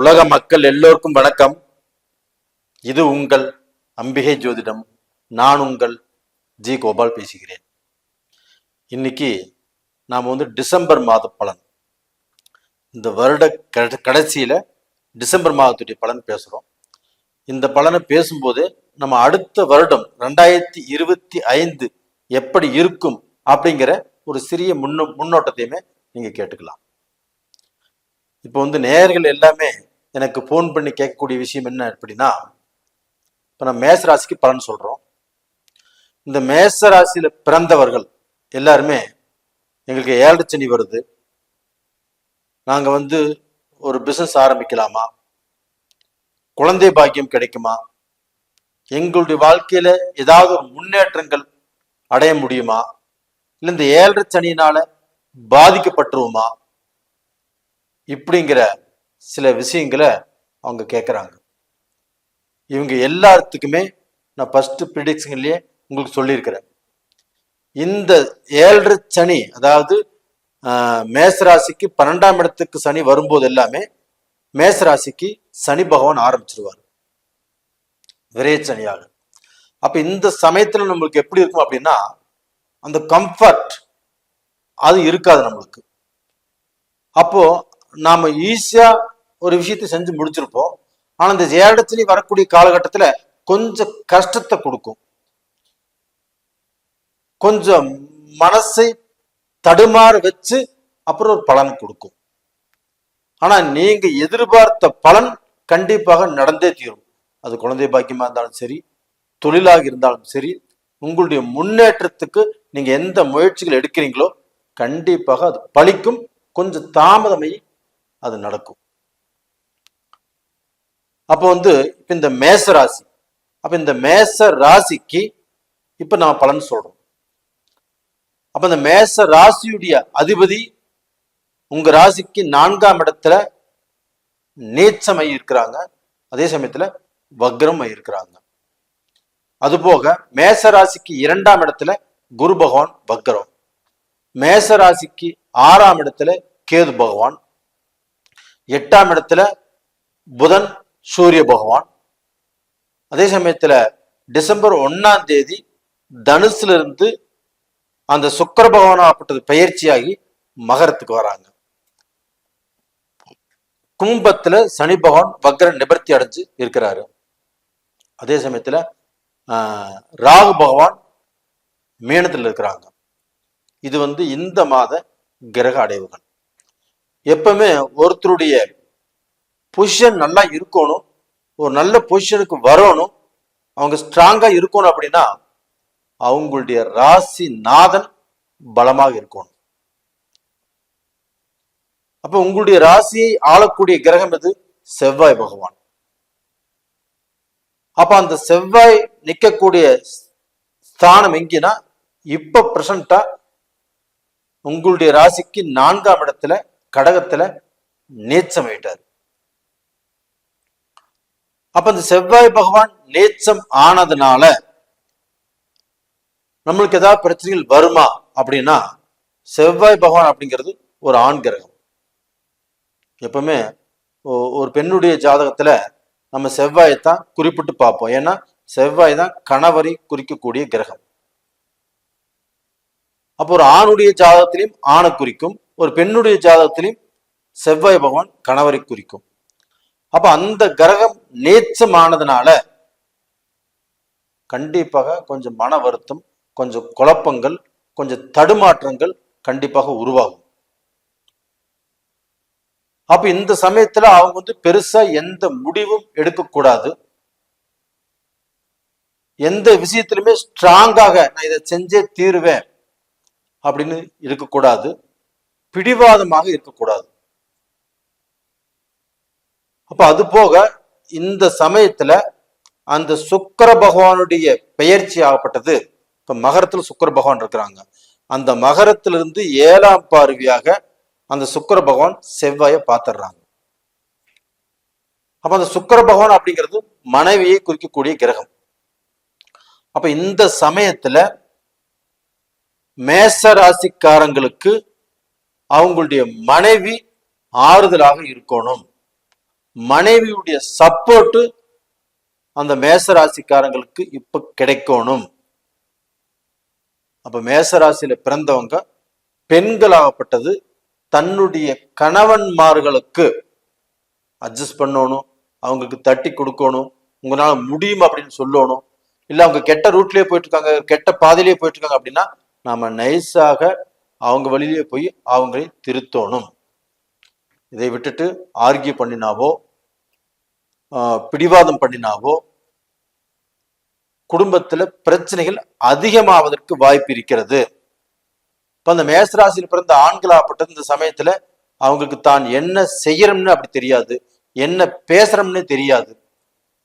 உலக மக்கள் எல்லோருக்கும் வணக்கம். இது உங்கள் அம்பிகை ஜோதிடம். நான் உங்கள் ஜி கோபால் பேசுகிறேன். இன்னைக்கு நாம் வந்து டிசம்பர் மாத பலன். இந்த வருட கட- கடைசியில டிசம்பர் மாதத்துடைய பலன் பேசுறோம். இந்த பலனை பேசும்போது நம்ம அடுத்த வருடம் ரெண்டாயிரத்தி இருபத்தி ஐந்து எப்படி இருக்கும் அப்படிங்கிற ஒரு சிறிய முன்னோ முன்னோட்டத்தையுமே நீங்க கேட்டுக்கலாம். இப்போ வந்து நேயர்கள் எல்லாமே எனக்கு ஃபோன் பண்ணி கேட்கக்கூடிய விஷயம் என்ன அப்படின்னா இப்போ நான் மேச ராசிக்கு பலன் சொல்கிறோம் இந்த மேச ராசியில் பிறந்தவர்கள் எல்லாருமே எங்களுக்கு ஏழு சனி வருது. நாங்கள் வந்து ஒரு பிஸ்னஸ் ஆரம்பிக்கலாமா? குழந்தை பாக்கியம் கிடைக்குமா? எங்களுடைய வாழ்க்கையில் ஏதாவது ஒரு முன்னேற்றங்கள் அடைய முடியுமா? இல்லை இந்த ஏழரை சனியினால் பாதிக்கப்பட்டுருவோமா? இப்படிங்கிற சில விஷயங்களை அவங்க கேட்குறாங்க இவங்க எல்லாத்துக்குமே நான் ஃபஸ்ட்டு ப்ரிடிக்ஷன்லேயே உங்களுக்கு சொல்லியிருக்கிறேன். இந்த ஏழரை சனி அதாவது ஆஹ், மேசராசிக்கு பன்னெண்டாம் இடத்துக்கு சனி வரும்போது எல்லாமே மேசராசிக்கு சனி பகவான் ஆரம்பிச்சிருவார். விரைச்சனியாக அப்ப இந்த சமயத்துல நம்மளுக்கு எப்படி இருக்கும் அப்படின்னா அந்த கம்ஃபர்ட் அது இருக்காது நம்மளுக்கு. அப்போ நாம ஈஸியா ஒரு விஷயத்தை செஞ்சு முடிச்சிருப்போம். ஆனா இந்த ஏழச்சனி வரக்கூடிய காலகட்டத்துல கொஞ்சம் கஷ்டத்தை கொடுக்கும். கொஞ்சம் மனசை தடுமாற வச்சு அப்புறம் ஒரு பலன் கொடுக்கும். ஆனா நீங்க எதிர்பார்த்த பலன் கண்டிப்பாக நடந்தே தீரும். அது குழந்தை பாக்கியமா இருந்தாலும் சரி தொழிலாக இருந்தாலும் சரி உங்களுடைய முன்னேற்றத்துக்கு நீங்க எந்த முயற்சிகள் எடுக்கிறீங்களோ கண்டிப்பாக அது பழிக்கும் கொஞ்சம் தாமதமாகி அது நடக்கும். அப்போ வந்து இப்ப இந்த மேச ராசி அப்ப இந்த மேச ராசிக்கு இப்ப நம்ம பலன் சொல்றோம். அப்ப இந்த மேச ராசியுடைய அதிபதி உங்க ராசிக்கு நான்காம் இடத்துல நீச்சமை இருக்கிறாங்க. அதே சமயத்துல வக்ரம் இருக்கிறாங்க. அதுபோக மேச ராசிக்கு இரண்டாம் இடத்துல குரு பகவான் வக்ரம். மேச ராசிக்கு ஆறாம் இடத்துல கேது பகவான். எட்டாம் இடத்துல புதன் சூரிய பகவான். அதே சமயத்துல டிசம்பர் ஒன்னாம் தேதி தனுசுல இருந்து அந்த சுக்கிர பகவானாகப்பட்டது பயிற்சியாகி மகரத்துக்கு வராங்க. கும்பத்துல சனி பகவான் வக்ர நிபர்த்தி அடைஞ்சு இருக்கிறாரு. அதே சமயத்துல ராகு பகவான் மீனத்தில் இருக்கிறாங்க. இது வந்து இந்த மாத கிரக அடைவுகள். எப்பவுமே ஒருத்தருடைய பொசிஷன் நல்லா இருக்கணும். ஒரு நல்ல பொசிஷனுக்கு வரணும். அவங்க ஸ்ட்ராங்காக இருக்கணும் அப்படின்னா அவங்களுடைய ராசி நாதன் பலமாக இருக்கணும். அப்ப உங்களுடைய ராசியை ஆளக்கூடிய கிரகம் எது? செவ்வாய் பகவான். அப்ப அந்த செவ்வாய் நிற்கக்கூடிய ஸ்தானம் எங்கன்னா இப்ப பிரசண்டா உங்களுடைய ராசிக்கு நான்காம் இடத்துல கடகத்துல நீச்சமாயிட்டார் அப்ப இந்த செவ்வாய் பகவான் நேச்சம் ஆனதுனால நம்மளுக்கு ஏதாவது பிரச்சனைகள் வருமா அப்படின்னா செவ்வாய் பகவான் அப்படிங்கிறது ஒரு ஆண் கிரகம். எப்பவுமே ஒரு பெண்ணுடைய ஜாதகத்துல நம்ம செவ்வாயைத்தான் குறிப்பிட்டு பார்ப்போம். ஏன்னா செவ்வாய் தான் கணவரை குறிக்கக்கூடிய கிரகம். அப்போ ஒரு ஆணுடைய ஜாதகத்திலையும் ஆணை குறிக்கும் ஒரு பெண்ணுடைய ஜாதகத்திலையும் செவ்வாய் பகவான் கணவரை குறிக்கும். அப்ப அந்த கிரகம் நேச்சமானதுனால கண்டிப்பாக கொஞ்சம் மன வருத்தம் கொஞ்சம் குழப்பங்கள் கொஞ்சம் தடுமாற்றங்கள் கண்டிப்பாக உருவாகும். அப்ப இந்த சமயத்துல அவங்க வந்து பெருசா எந்த முடிவும் எடுக்கக்கூடாது. எந்த விஷயத்திலுமே ஸ்ட்ராங்காக நான் இதை செஞ்சே தீருவேன் அப்படின்னு இருக்கக்கூடாது. பிடிவாதமாக இருக்கக்கூடாது. அப்போ அது போக இந்த சமயத்துல அந்த சுக்கிர பகவானுடைய பெயர்ச்சி ஆகப்பட்டது. இப்ப மகரத்தில் சுக்கிர பகவான் இருக்கிறாங்க. அந்த மகரத்திலிருந்து ஏழாம் பார்வையாக அந்த சுக்கிர பகவான் செவ்வாயை பார்த்துடுறாங்க. அப்ப அந்த சுக்கிர பகவான் அப்படிங்கிறது மனைவியை குறிக்கக்கூடிய கிரகம். அப்ப இந்த சமயத்துல மேச ராசிக்காரங்களுக்கு அவங்களுடைய மனைவி ஆறுதலாக இருக்கணும். மனைவியுடைய சப்போர்ட்டு அந்த மேச ராசிக்காரங்களுக்கு இப்ப கிடைக்கணும். அப்ப மேசராசியில பிறந்தவங்க பெண்களாகப்பட்டது தன்னுடைய கணவன்மார்களுக்கு அட்ஜஸ்ட் பண்ணணும் அவங்களுக்கு தட்டி கொடுக்கணும் உங்களால முடியும் அப்படின்னு சொல்லணும். இல்லை அவங்க கெட்ட ரூட்லயே போயிட்டு இருக்காங்க கெட்ட பாதையிலேயே போயிட்டு இருக்காங்க அப்படின்னா நாம நைஸாக அவங்க வழியிலேயே போய் அவங்களை திருத்தணும். இதை விட்டுட்டு ஆர்கியூ பண்ணினாவோ பிடிவாதம் பண்ணினாவோ குடும்பத்துல பிரச்சனைகள் அதிகமாவதற்கு வாய்ப்பு இருக்கிறது. இப்ப அந்த மேசராசியில் பிறந்த ஆண்களாகப்பட்டது இந்த சமயத்துல அவங்களுக்கு தான் என்ன செய்யறோம்னு அப்படி தெரியாது. என்ன பேசுறோம்னு தெரியாது.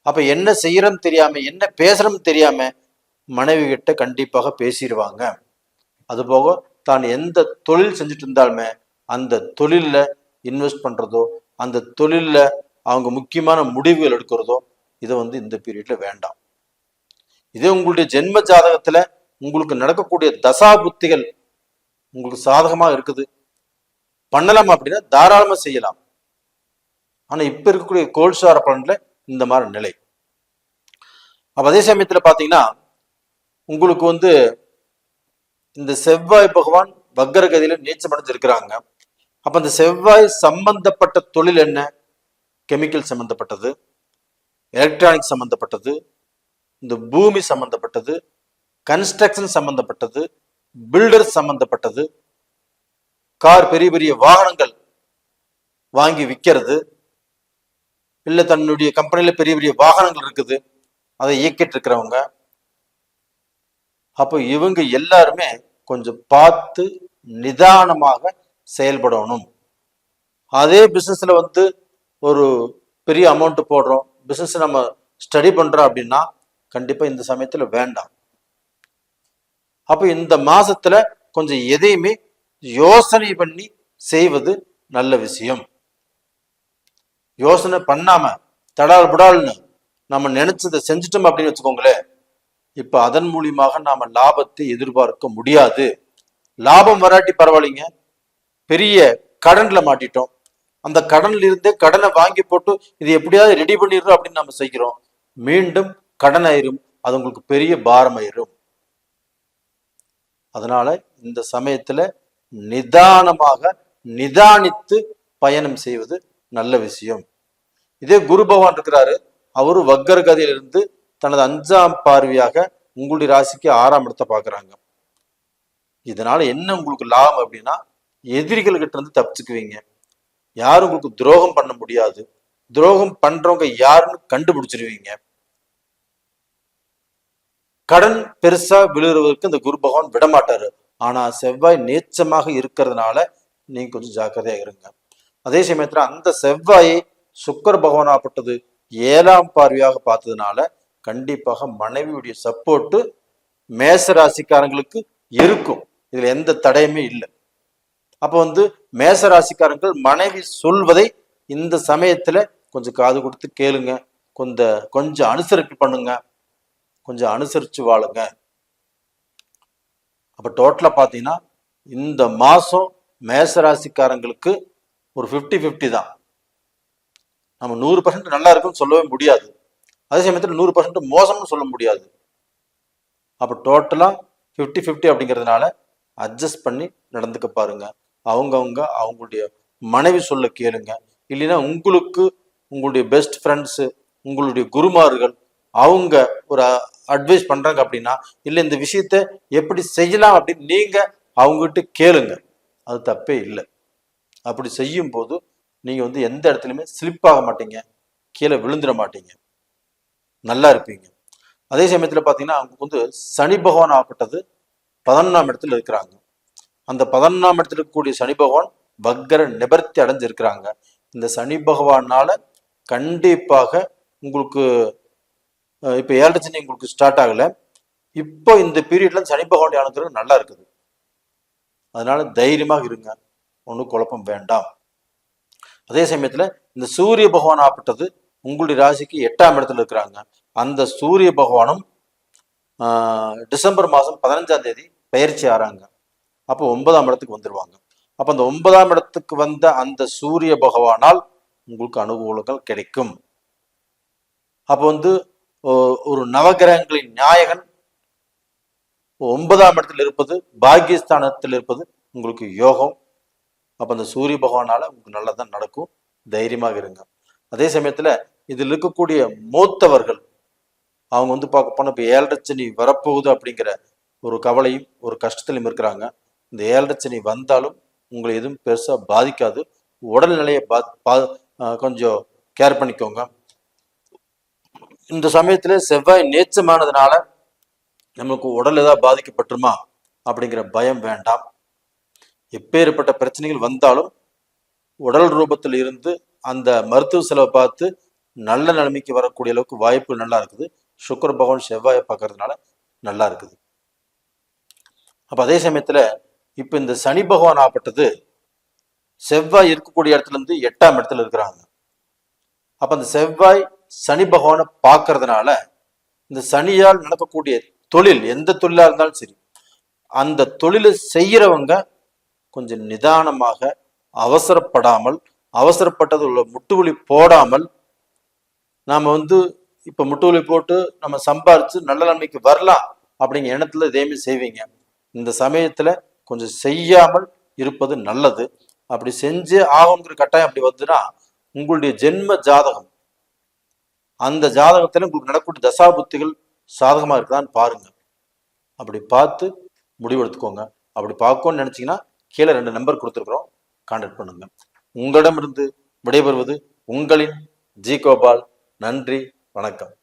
அப்ப என்ன செய்யறோம் தெரியாம என்ன பேசுறோம் தெரியாம மனைவி கிட்ட கண்டிப்பாக பேசிடுவாங்க. அதுபோக தான் எந்த தொழில் செஞ்சுட்டு இருந்தாலுமே அந்த தொழில்ல இன்வெஸ்ட் பண்றதோ அந்த தொழில்ல அவங்க முக்கியமான முடிவுகள் எடுக்கிறதோ இதை வந்து இந்த பீரியட்ல வேண்டாம். இதே உங்களுடைய ஜென்ம ஜாதகத்துல உங்களுக்கு நடக்கக்கூடிய தசா புத்திகள் உங்களுக்கு சாதகமா இருக்குது. பண்ணலாம் அப்படின்னா தாராளமா செய்யலாம். ஆனா இப்ப இருக்கக்கூடிய கோல்சார பலன்ல இந்த மாதிரி நிலை. அப்ப அதே சமயத்துல பாத்தீங்கன்னா உங்களுக்கு வந்து இந்த செவ்வாய் பகவான் வக்கரகதியில நீச்சமடைஞ்சிருக்கிறாங்க அப்ப அந்த செவ்வாய் சம்பந்தப்பட்ட தொழில் என்ன? கெமிக்கல் சம்பந்தப்பட்டது எலக்ட்ரானிக் சம்பந்தப்பட்டது இந்த பூமி சம்பந்தப்பட்டது கன்ஸ்ட்ரக்ஷன் சம்பந்தப்பட்டது பில்டர் சம்பந்தப்பட்டது கார் பெரிய பெரிய வாகனங்கள் வாங்கி விற்கிறது இல்லை தன்னுடைய கம்பெனியில் பெரிய பெரிய வாகனங்கள் இருக்குது அதை இயக்கிட்டு இருக்கிறவங்க அப்போ இவங்க எல்லாருமே கொஞ்சம் பார்த்து நிதானமாக செயல்படணும். அதே பிஸ்னஸில் வந்து ஒரு பெரிய அமௌண்ட் போடுறோம். பிசினஸ் நம்ம ஸ்டடி பண்றோம் அப்படின்னா கண்டிப்பா இந்த சமயத்துல வேண்டாம். அப்போ இந்த மாசத்துல கொஞ்சம் எதையுமே யோசனை பண்ணி செய்வது நல்ல விஷயம். யோசனை பண்ணாம தடால் புடால்னு நம்ம நினைச்சதை செஞ்சுட்டோம் அப்படின்னு வச்சுக்கோங்களேன் இப்ப அதன் மூலியமாக நாம லாபத்தை எதிர்பார்க்க முடியாது. லாபம் வராட்டி பரவாயில்லைங்க. பெரிய கடன்ல மாட்டிட்டோம். அந்த கடன்ல இருந்தே கடனை வாங்கி போட்டு இது எப்படியாவது ரெடி பண்ணிடுறோம் அப்படின்னு நம்ம செய்கிறோம். மீண்டும் கடன் ஆயிரும் அது உங்களுக்கு பெரிய பாரம் ஆயிரும் அதனால இந்த சமயத்துல நிதானமாக நிதானித்து பயணம் செய்வது நல்ல விஷயம். இதே குரு பகவான் இருக்கிறாரு. அவரு வக்கர கதையிலிருந்து தனது அஞ்சாம் பார்வையாக உங்களுடைய ராசிக்கு ஆறாம் இடத்தை பாக்குறாங்க இதனால என்ன உங்களுக்கு லாபம் அப்படின்னா எதிரிகள் கிட்ட இருந்து தப்பிச்சுக்குவீங்க. யாரும் உங்களுக்கு துரோகம் பண்ண முடியாது. துரோகம் பண்றவங்க யாருன்னு கண்டுபிடிச்சிருவீங்க. கடன் பெருசா விழுகிறவருக்கு இந்த குரு பகவான் விட மாட்டாரு ஆனா செவ்வாய் நேச்சமாக இருக்கிறதுனால நீங்க கொஞ்சம் ஜாக்கிரதையா இருங்க. அதே சமயத்துல அந்த செவ்வாயை சுக்கர பகவானாப்பட்டது ஏழாம் பார்வையாக பார்த்ததுனால கண்டிப்பாக மனைவியுடைய சப்போர்ட்டு மேச ராசிக்காரங்களுக்கு இருக்கும். இதுல எந்த தடையுமே இல்லை. அப்போ வந்து மேச ராசிக்காரங்கள் மனைவி சொல்வதை இந்த சமயத்துல கொஞ்சம் காது கொடுத்து கேளுங்க. கொஞ்சம் கொஞ்சம் அனுசரிப்பு பண்ணுங்க. கொஞ்சம் அனுசரிச்சு வாழுங்க. அப்போ டோட்டலாக பார்த்தீங்கன்னா இந்த மாதம் மேச ராசிக்காரங்களுக்கு ஒரு 50 50 தான். நம்ம நூறு பர்சன்ட் நல்லா இருக்குன்னு சொல்லவே முடியாது. அதே சமயத்தில் நூறு பர்சன்ட் மோசம்னு சொல்ல முடியாது. அப்போ டோட்டலாக ஃபிஃப்டி ஃபிஃப்டி அப்படிங்கிறதுனால அட்ஜஸ்ட் பண்ணி நடந்துக்க பாருங்கள் அவங்கவுங்க அவங்களுடைய மனைவி சொல்ல கேளுங்க. இல்லைன்னா உங்களுக்கு உங்களுடைய பெஸ்ட் ஃப்ரெண்ட்ஸு உங்களுடைய குருமார்கள் அவங்க ஒரு அட்வைஸ் பண்ணுறாங்க அப்படின்னா இல்லை இந்த விஷயத்த எப்படி செய்யலாம்? அப்படின்னு நீங்கள் அவங்ககிட்ட கேளுங்க. அது தப்பே இல்லை. அப்படி செய்யும் போது வந்து எந்த இடத்துலையுமே ஸ்லிப் ஆக மாட்டீங்க. கீழே விழுந்துட மாட்டீங்க. நல்லா இருப்பீங்க. அதே சமயத்தில் பார்த்தீங்கன்னா அவங்களுக்கு வந்து சனி பகவான் ஆகப்பட்டது பதினொன்றாம் இடத்துல இருக்கிறாங்க. அந்த பதினொன்றாம் இடத்துல இருக்கக்கூடிய சனி பகவான் வக்கர நிபர்த்தி அடைஞ்சிருக்கிறாங்க. இந்த சனி பகவானால கண்டிப்பாக உங்களுக்கு இப்போ ஏழரை சனி உங்களுக்கு ஸ்டார்ட் ஆகலை. இப்போ இந்த பீரியட்ல சனி பகவானுடைய அனுகிரகம் நல்லா இருக்குது. அதனால தைரியமாக இருங்க. ஒன்றும் குழப்பம் வேண்டாம். அதே சமயத்தில் இந்த சூரிய பகவான் ஆப்பட்டது உங்களுடைய ராசிக்கு எட்டாம் இடத்துல இருக்கிறாங்க. அந்த சூரிய பகவானும் டிசம்பர் மாதம் பதினஞ்சாம் தேதி பயிற்சி ஆறாங்க. அப்போ ஒன்பதாம் இடத்துக்கு வந்துடுவாங்க அப்போ அந்த ஒன்பதாம் இடத்துக்கு வந்த அந்த சூரிய பகவானால் உங்களுக்கு அனுகூலங்கள் கிடைக்கும். அப்போ வந்து ஒரு நவகிரகங்களின் நாயகன் ஒன்பதாம் இடத்தில் இருப்பது பாகியஸ்தானத்தில் இருப்பது உங்களுக்கு யோகம். அப்ப அந்த சூரிய பகவானால உங்களுக்கு நல்லதான் நடக்கும். தைரியமாக இருங்க. அதே சமயத்துல இதில் இருக்கக்கூடிய மூத்தவர்கள் அவங்க வந்து பார்க்க போனால் இப்போ ஏழரை சனி வரப்போகுது அப்படிங்கிற ஒரு கவலையும் ஒரு கஷ்டத்திலும் இருக்கிறாங்க. இந்த ஏழரை சனி வந்தாலும் உங்களை எதுவும் பெருசா பாதிக்காது. உடல்நிலையை பா பா- கொஞ்சம் கேர் பண்ணிக்கோங்க. இந்த சமயத்தில் செவ்வாய் நேச்சமானதுனால நமக்கு உடல் ஏதாவது பாதிக்கப்பட்டுருமா? அப்படிங்கிற பயம் வேண்டாம். எப்பேற்பட்ட பிரச்சனைகள் வந்தாலும் உடல் ரூபத்தில் இருந்து அந்த மருத்துவ செலவை பார்த்து நல்ல நிலைமைக்கு வரக்கூடிய அளவுக்கு வாய்ப்பு நல்லா இருக்குது. சுக்கர பகவான் செவ்வாயை பார்க்கறதுனால நல்லா இருக்குது. அப்போ அதே சமயத்தில் இப்போ இந்த சனி பகவான் ஆப்பட்டது செவ்வாய் இருக்கக்கூடிய இடத்துல இருந்து எட்டாம் இடத்துல இருக்கிறாங்க. அப்ப அந்த செவ்வாய் சனி பகவானை பார்க்கறதுனால இந்த சனியால் நடக்கக்கூடிய தொழில் எந்த தொழிலா இருந்தாலும் சரி அந்த தொழிலை செய்யறவங்க கொஞ்சம் நிதானமாக அவசரப்படாமல் அவசரப்பட்டது உள்ள முட்டுவலி போடாமல் நாம வந்து இப்ப முட்டுவலி போட்டு நம்ம சம்பாரிச்சு நல்ல நன்மைக்கு வரலாம் அப்படிங்கிற எண்ணத்துல இதேமே செய்வீங்க. இந்த சமயத்துல கொஞ்சம் செய்யாமல் இருப்பது நல்லது. அப்படி செஞ்சே ஆகுங்கிற கட்டாயம் அப்படி வந்துன்னா உங்களுடைய ஜென்ம ஜாதகம் அந்த ஜாதகத்தில் உங்களுக்கு நடக்கூடிய தசாபுத்திகள் சாதகமாக இருக்குதான்னு பாருங்க. அப்படி பார்த்து முடிவெடுத்துக்கோங்க அப்படி பார்க்கணும்னு நினச்சிங்கன்னா கீழே ரெண்டு நம்பர் கொடுத்துருக்குறோம். கான்டாக்ட் பண்ணுங்க. உங்களிடமிருந்து விடைபெறுவது உங்களின் ஜி கோபால் நன்றி வணக்கம்.